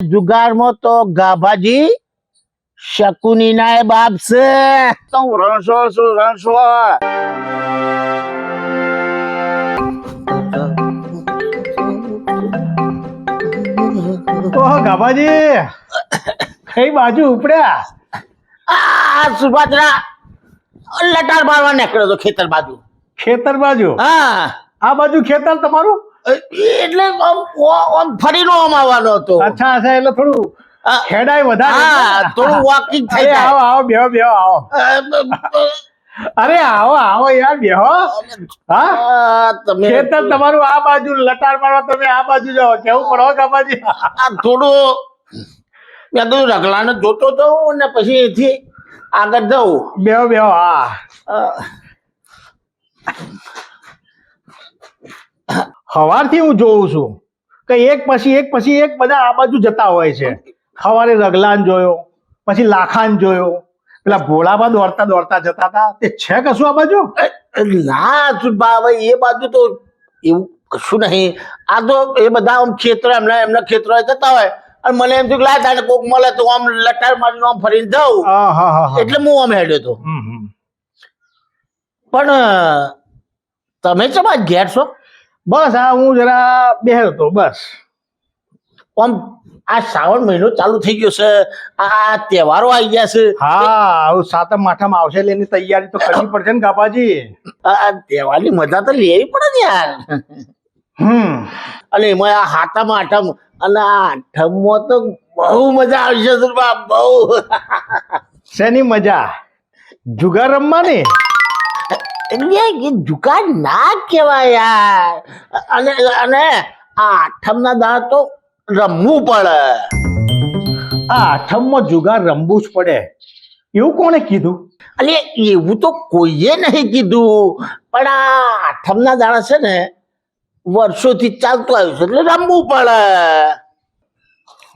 જુગારમાં તો ગાભાજી શકુની ના બાપ છે. તો હું રણછોડ છું રણછોડ ઓહો ગાભાજી કઈ બાજુ ઉપડ્યા? આ સુભાત્રા લટાર મારવા નીકળ્યો તો ખેતર બાજુ. ખેતર બાજુ? હા. આ બાજુ ખેતર તમારું? એટલે આમ ફરીનો આમ આવવાનો હતો. અચ્છા અચ્છા એટલે થોડું ખેડાય વધારે હા થોડું વોકિંગ થઈ જાય. આવો આવો બેહો બેહો આવો. અરે આવો આવો યાર બેહો. હા? તમે ખેતર તમારું આ બાજુ લટાર મારવા તમે આ બાજુ જાઓ કેવું પડો કાપાજી આ થોડું મેં કીધું રગલાને જોતો તો ને પછી એથી આગળ જવું બેહો બેહો હા. અ, સવારથી હું જોઉં છું કે એક પછી એક પછી એક બધા આ બાજુ જતા હોય છે. સવારે રગલાન જોયો પછી લાખાન જોયો પેલા ભોળામાં દોડતા દોડતા જતા હતા. તે છે કશું આ બાજુ? ના હવે એ બાજુ તો એવું કશું નહીં. આ તો એ બધા આમ ખેતર એમના એમના ખેતરો જતા હોય. અને મને એમ થયું કે લાય તારે કોક મળે તો આમ લટાર મારીને આમ ફરીને જાઉં. એટલે હું આમ હેડ્યો હતો. પણ તમે ચમ ઘેર છો? બસ આ હું જરા બેહ્યો હતો બસ. આમ આ શ્રાવણ મહિનો ચાલુ થઈ ગયો છે. આ તહેવારો આવી ગયા છે. હા સાતમ આઠમ આવશે એટલે એની તૈયારી તો કરવી પડશે ને કાપાજી આ તહેવારની મજા તો લેવી પડે ને યાર. હમ. અને એમાં આ હાથમ આઠમ અને આ આઠમમાં તો બહુ મજા આવશે બહુ. શેની મજા? જુગાર રમવાની? એટલે એ દુકાન ના કહેવાય યાર. અને અને આ આઠમના દાડા તો રમવું પડે. આ આઠમમાં જુગાર રમવું જ પડે. એવું કોણે કીધું? અલે એવું તો કોઈએ નહીં કીધું. પણ આ આઠમના દાડા છે ને વર્ષોથી ચાલતું આવ્યું છે એટલે રમવું પડે.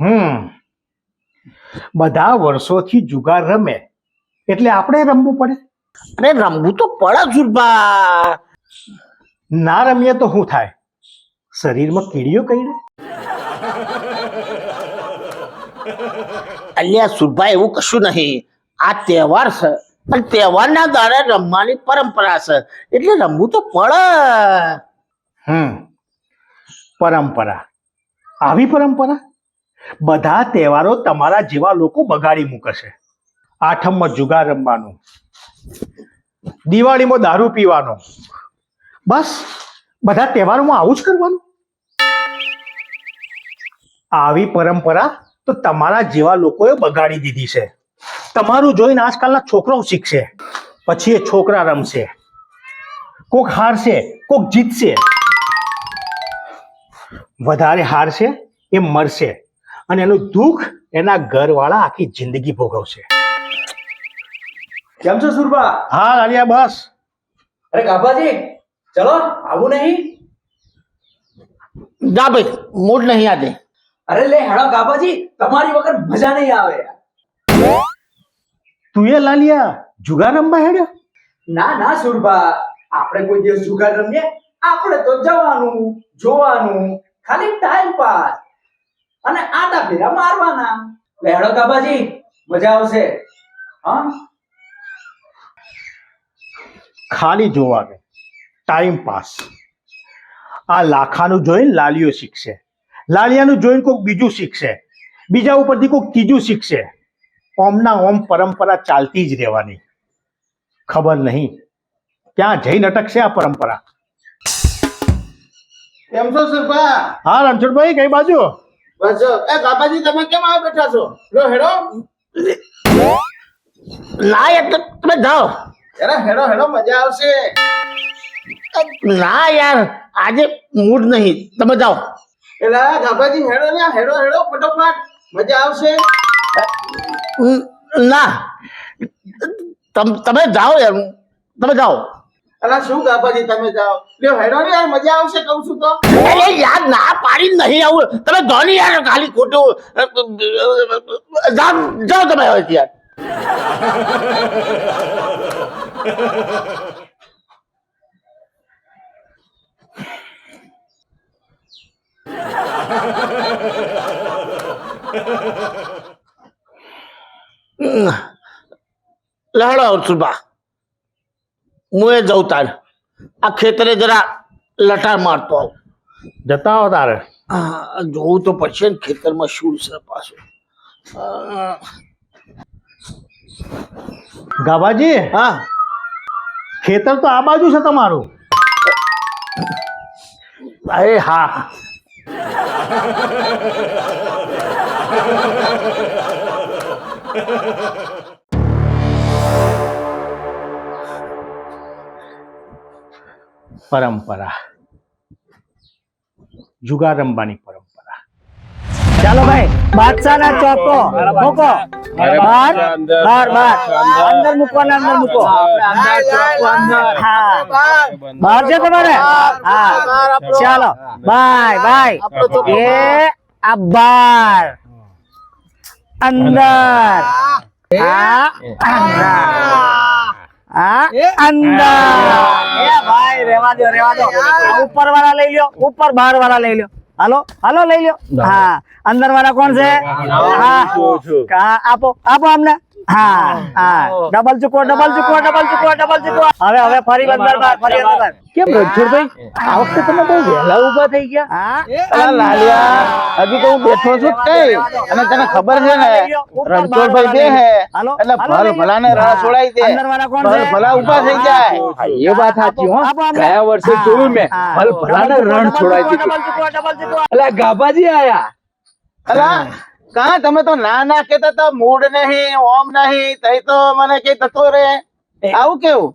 હમ. બધા વર્ષોથી જુગાર રમે એટલે આપણે રમવું પડે. અને રમવું તો પડે સુરભા ના રમીએ તો શું થાય? શરીરમાં કીડીઓ કઈ અલ્યા સુરભા એવું કશું નહીં. આ તહેવાર છે પણ તહેવારના દાડે રમવાની પરંપરા છે. એટલે રમવું તો પડે. હમ. પરંપરા. આવી પરંપરા? બધા તહેવારો તમારા જેવા લોકો બગાડી મૂકશે આઠમમાં જુગાર રમવાનું. દિવાળીમાં દારૂ પીવાનો. બસ, બધા તહેવારોમાં આવું જ કરવાનું. આવી પરંપરા તો તમારા જેવા લોકોએ બગાડી દીધી છે. તમારું જોઈને આજકાલના છોકરાઓ શીખશે. પછી એ છોકરા રમશે. કોક હારશે, કોક જીતશે. વધારે હારશે એ મરશે. અને એનું દુઃખ એના ઘરવાળા આખી જિંદગી ભોગવશે. કેમ છો સુરભા? હા લાલિયા બસ. અરે ગાભાજી ચલો આવું નહીં? જા ભાઈ મૂડ નહીં આજે. અરે લે હેડો કાપાજી તમારી વગર મજા નહીં આવે તું એ લાલિયા જુગાર રમવા હેડ્યો? ના ના સુરભા આપણે કોઈ દિવસ જુગાર રમીએ આપણે તો જવાનું જોવાનું ખાલી ટાઈમ પાસ અને આટા ફેરા મારવાના. લે હેડો કાપાજી મજા આવશે. હા? ખાલી જોવાનું ટાઈમ પાસ આ લાખાનું જોઈને લાલિયો શીખશે. લાલિયાનું જોઈને કોઈક બીજું શીખશે. બીજા ઉપરથી કોઈક ત્રીજું શીખશે. ઓમના ઓમ પરંપરા ચાલતી જ રહેવાની. ખબર નહીં. ક્યાં જઈને અટકશે આ પરંપરા? કેમ છો સુરભા? હા રણછોડભાઈ કઈ બાજુ? બસ એ બાબાજી તમે કેમ આ બેઠા છો? લો હેડો. લાય તમે જાઓ. અરે હેડો હેડો મજા આવશે. ના યાર આજે મૂડ નહીં. તમે જાઓ. એટલે ગાભાજી હેડો ને હેડો હેડો ફટોફટ. મજા આવશે. ના. તમ- જાઓ યાર તમે જાઓ. અલા શું ગાભાજી તમે જાઓ? લ્યો હેડો ને યાર મજા આવશે કહું છું તો. અરે યાર ના પાડી નહીં આવું. તમે જાઓ યાર ખાલી ખોટું. જાઓ જાઓ તમે હવે યાર. લહડો સુભા હું એ જઉં તાર આ ખેતરે જરા લટાર મારતો આવું જતા હો તારે આ જોવું તો પડશે ને ખેતરમાં શું છે પાછું આ, ગાભાજી હા ખેતર તો આ બાજુ છે તમારું. અરે હા. પરંપરા. જુગાર રમવાની પરંપરા. ચાલો ભાઈ બાદશાહ ના ચોકો. મૂકો. બાર બાર. બાર અંદર. મૂકો. ને અંદર મૂકો હા. બહાર છે તમારે? હા. ચાલો. Bye bye. એ આ બાર. અંદર. આ અંદર આ અંદર. એ ભાઈ રેવા દો રેવા દો. ઉપર વાળા લઈ લ્યો. ઉપર બહાર વાળા લઈ લ્યો. હાલો હાલો લઈ લ્યો. હા. અંદર વાળા કોણ છે? હા આપો આપો અમને. હા હા. ડબલ ચૂકો ડબલ ચૂકો ડબલ હવે હવે ફરી અંદર બાર ફરી અંદર બાર કેમ રણછોડભાઈ? આ વખતે તમે બહુ વહેલા ઊભા થઈ ગયા. હા? લાલિયા હજુ તો હું બેઠો છું કઈ અને તને ખબર છે ને રણછોડભાઈ બે હે. એટલે હાલો ભલ ભલાને રણ છોડાઈ દે. ભલ ભલા ઊભા થઈ જાય. એ વાત સાચી હો. ગયા વર્ષે જોયું મેં. ભલ ભલાને રણ છોડાઈ ડબલ દીધું. અલા ગાભાજી આયા. અલા કા? તમે તો ના ના કેતા તા મૂડ નહીં ઓમ નહીં તઈ તો મને કે થતો રે. આવું કેવું?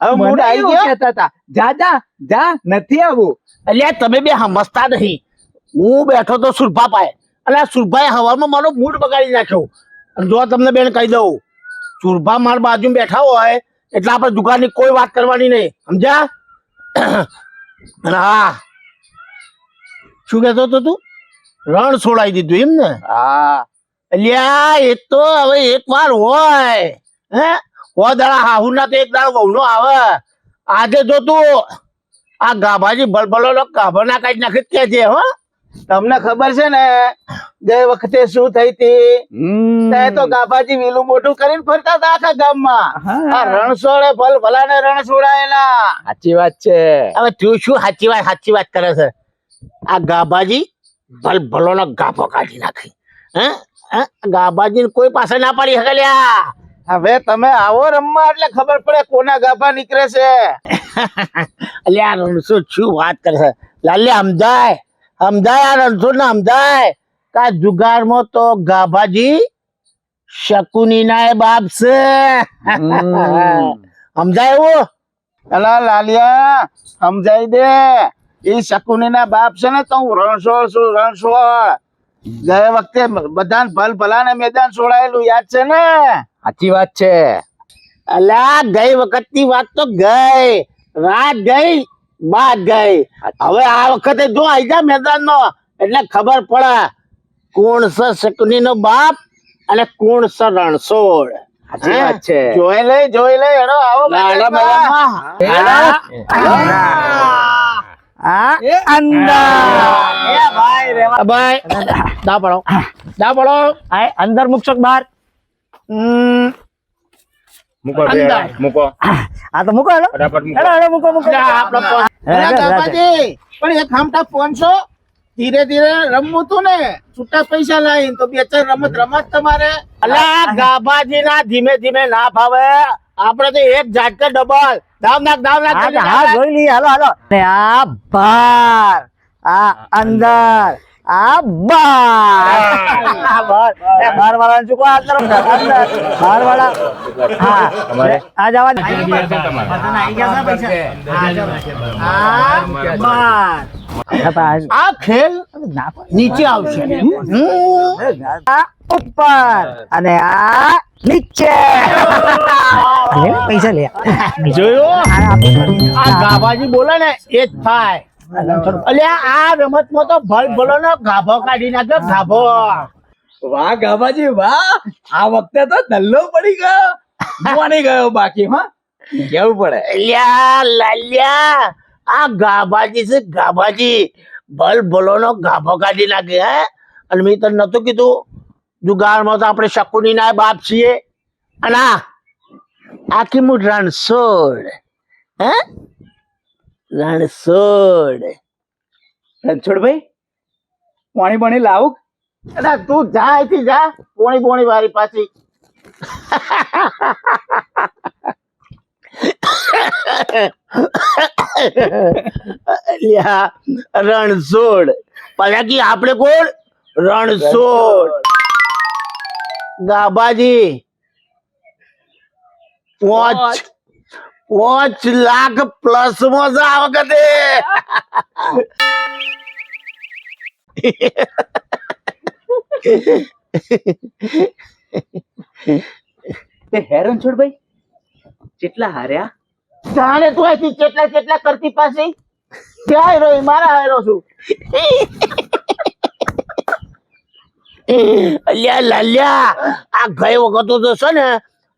હવે મૂડ આવી ગયો? કેતા તા જા જા જા નથી આવું. અલ્યા તમે બે સમજતા નહીં. હું બેઠો તો સુરભા પાય આ સુરભાએ હવામાં મારો મૂડ બગાડી નાખ્યો. અને જો તમને બેન કહી દઉં સુરભા માર બાજુ બેઠા હોય એટલે આપણે દુકાનની કોઈ વાત કરવાની નહીં. સમજ્યા? હા. શું કહેતો હતો તું? રણ છોડાઈ દીધું એમ ને હા. અલ્યા એ તો હવે એક વાર હોય. હે? હો દાડા હાહુ ના તો એક દાડો વહુ આવે. આજે જો તું આ ગાભાજી નો ગાભા ના કાઢી નાખી કે છે હો. તમને ખબર છે ને ગઈ વખતે શું થઈ હતી? તે ગાભાજી વીલું મોટું કરીને ફરતા હતા આખા ગામમાં. આ રણછોડે ભલ ભલાને રણ છોડાયેલા. સાચી વાત છે. હવે તું શું સાચી વાત સાચી વાત કરે છે? આ ગાભાજી ભલભલો નો ગાભો કાઢી નાખી. હે? હે? કોઈ પાસે ના પાડી શકે લ્યા. હવે તમે આવો રમવા એટલે ખબર પડે કોના ગાભા નીકળે છે. અલ્યા રણછોડ શું વાત કરે છે? લાલે સમજાય. સમજાય આ રણછોડ ને સમજાય. કા જુગારમાં તો ગાભાજી શકુની ના બાપ છે. સમજાય એવું? અલા લાલિયા સમજાય દે. એ શકુની ના બાપ છે ને તો હું રણછોડ છું રણછોડ. ગયા વખતે બધાને ભલ ભલાને મેદાન છોડાયેલું યાદ છે ને? સાચી વાત છે. અલ્યા ગઈ વખતની વાત તો ગઈ. રાત ગઈ બાદ ગઈ. હવે આ વખતે જો આઈ જા મેદાન નો એટલે ખબર પડે. કોણ છે શકુની નો બાપ અને કોણ છે રણછોડ? સાચી વાત છે. જોઈ લઈ જોઈ લઈ હેડો આવો મેદાનમાં. અંદર ભાઈ રેવા. આ ભાઈ દા પડો. દા પડો. આ અંદર મૂકશો બહાર? મૂકો મૂકો. આ તો મૂકો હેલો. હેલો મૂકો મૂકો. ફોન. પણ એક ખામટા પોનસો ધીરે ધીરે રમવું તું ને. છૂટા પૈસા લાવીને તો બે ચાર રમત રમત તમારે. અલા ગાભાજી ના ધીમે ધીમે ના ફાવે. આપડે તો એક ઝાટકે ડબલ. દાવ નાખ દાવ નાખ હા. જોઈ લઈએ. હાલો હાલો. ને આ બહાર આ અંદર આ બાર. એ વાળા અંદર વાળા હા. આ જવા. આ ખેલ. નીચે આવશે. ઉપર. અને આ નીચે. પૈસા લે. જોયું? આ ગાભાજી બોલે ને એ જ થાય. અલ્યા આ રમતમાં તો ભલ ભલો નો ગાભો કાઢી નાખ્યો ગાભો. વાહ ગાભાજી વાહ. આ વખતે તો ધલ્લો પડી ગયો. જોવાની ગયો બાકી હા? કેવું પડે? અલ્યા લાલ્યા આ ગાભાજી છે ગાભાજી. ભલ ભલો નો ગાભો કાઢી નાખે હે? અને મેં તને નતું કીધું. જુગારમાં તો આપણે શકુની ના બાપ છીએ. અને આ, આખી હું રણછોડ, હે? રણછોડ. રણછોડભાઈ પાણી પાણી લાવું? અરે તું જા અહીંથી જા. પોણી પોણી વારી પાછી. રણછોડ. પછી આપણે કોણ? રણછોડ. ગાબાજી પાંચ. પાંચ. લાખ પ્લસમાં આ વખતે. તે છોડ ભાઈ. કેટલા હાર્યા. જાણે તું અહીંથી કેટલા કેટલા કરતી પાસે ક્યાં હેરો મારા હેરો છું. અલ્યા લાલ્યા આ ગઈ વખત તો છે ને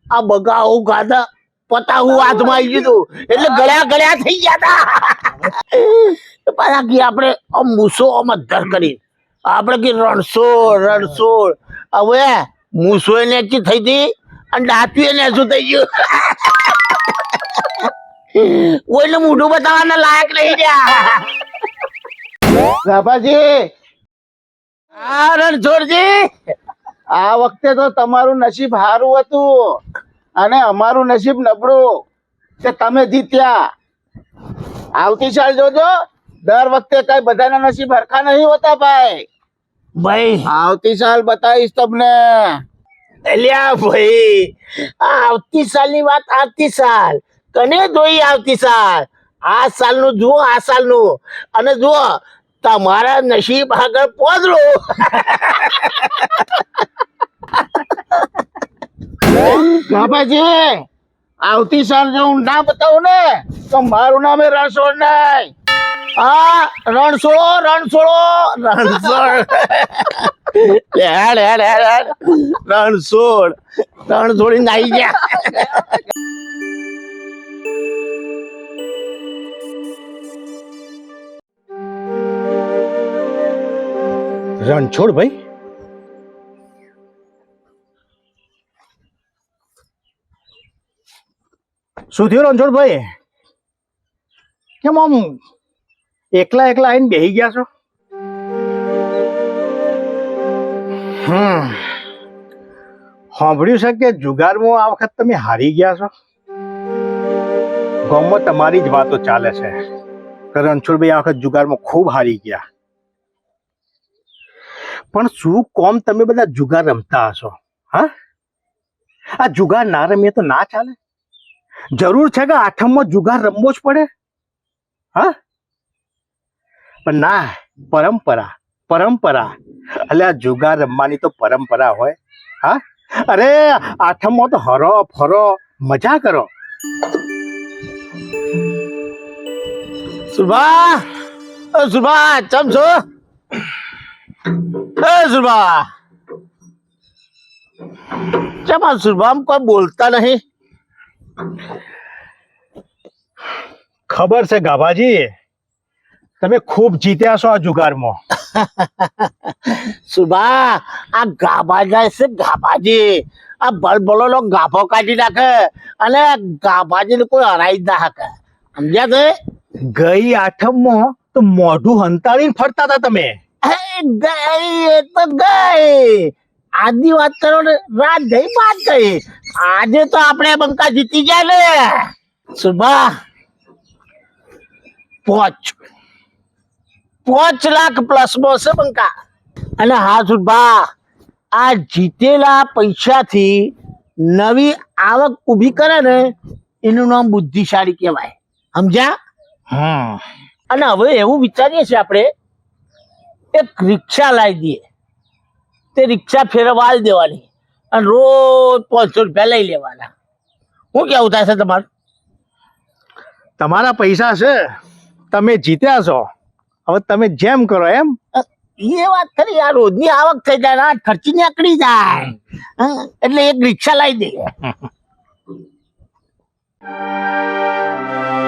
આ બગા હું ગાધા પતાવું હાથમાં આવી ગયું એટલે ગળ્યા ગળ્યા થઈ ગયા હતા પાછા કે આપણે આમ મૂસો આમ અધર કરી. આપણે કે રણછોડ રણછોડ હવે મૂસો એને થઈ હતી અને દાંતું એને શું થઈ ગયું. કોઈને મોઢું બતાવવાના લાયક નહીં ગયા બાપાજી રણછોડજી આ વખતે તો તમારું નસીબ સારું હતું અને અમારું નસીબ નબળું કે તમે જીત્યા. આવતી સાલ જોજો દર વખતે કઈ બધાના નસીબ હરખા નહીં હોતા ભાઈ. ભાઈ. આવતી સાલ બતાવીશ તમને. અલ્યા ભાઈ આ આવતી સાલની વાત આવતી સાલ. કને જોઈ આવતી સાલ? આ સાલનું જુઓ આ સાલનું. અને જુઓ તમારા નસીબ આગળ પહોંચલો બાપાજી આવતી સાલ જો હું ના બતાવું ને તો મારું નામ એ રણછોડ નહીં આ રણછોડો રણછોડો. રણછોડ. હેડ હેડ હેડ. રણછોડ. રણછોડી નાઈ ગયા. રણછોડ ભાઈ. શું થયું રણછોડ ભાઈ? કેમ આમ એકલા એકલા આવીને બેહી ગયા છો? હમ. સાંભળ્યું છે કે જુગારમાં આ વખત તમે હારી ગયા છો? ગામમાં તમારી જ વાતો ચાલે છે. રણછોડભાઈ આ વખત જુગારમાં ખૂબ હારી ગયા. પણ શું કોમ તમે બધા જુગાર રમતા હશો, હા? આ જુગાર ના રમીએ તો ના ચાલે? જરૂર છે કે આઠમમાં જુગાર રમવો જ પડે? હા? પણ ના, પરંપરા પરંપરા. એટલે આ જુગાર રમવાની તો પરંપરા હોય, હા? અરે આઠમમાં તો હરો ફરો, મજા કરો. સુભા સુભા, ચમ છો? સુભા ચમ આ સુભામ કોઈ બોલતા નહીં? ખબર છે ગાભાજી તમે ખૂબ જીત્યા છો આ જુગારમાં. સુભા આ ગાભા જાય છે ગાભાજી. આ બળબળો ગાભો કાઢી નાખે અને ગાભાજી કોઈ હરાઈ ના શકે. સમજ્યા તે ગઈ આઠમમાં તો મોઢું હંતાળીને ફરતા હતા તમે. ગઈ એ તો ગઈ આજની વાત કરો ને રાત ગઈ વાત ગઈ આજે તો આપણે બંકા જીતી ગયા ને. સુભા પોચ. પોચ લાખ પ્લસમાં છે બંકા. અને હા સુભા આ જીતેલા પૈસાથી નવી આવક ઊભી કરે ને એનું નામ બુદ્ધિશાળી કહેવાય. સમજ્યા? હા. અને હવે એવું વિચારીએ છીએ આપણે એક રિક્ષા લાવી દઈએ. તે રિક્ષા ફેરવા દેવાની. અને રોજ પાંચસો રૂપિયા લઈ લેવાના. શું કેવું થાય છે તમારું? તમારા પૈસા છે તમે જીત્યા છો. હવે તમે જેમ કરો એમ. એ વાત ખરી આ રોજની આવક થઈ જાય આ ખર્ચી નીકળી જાય. હા, એટલે એક રિક્ષા લાવી દઈએ.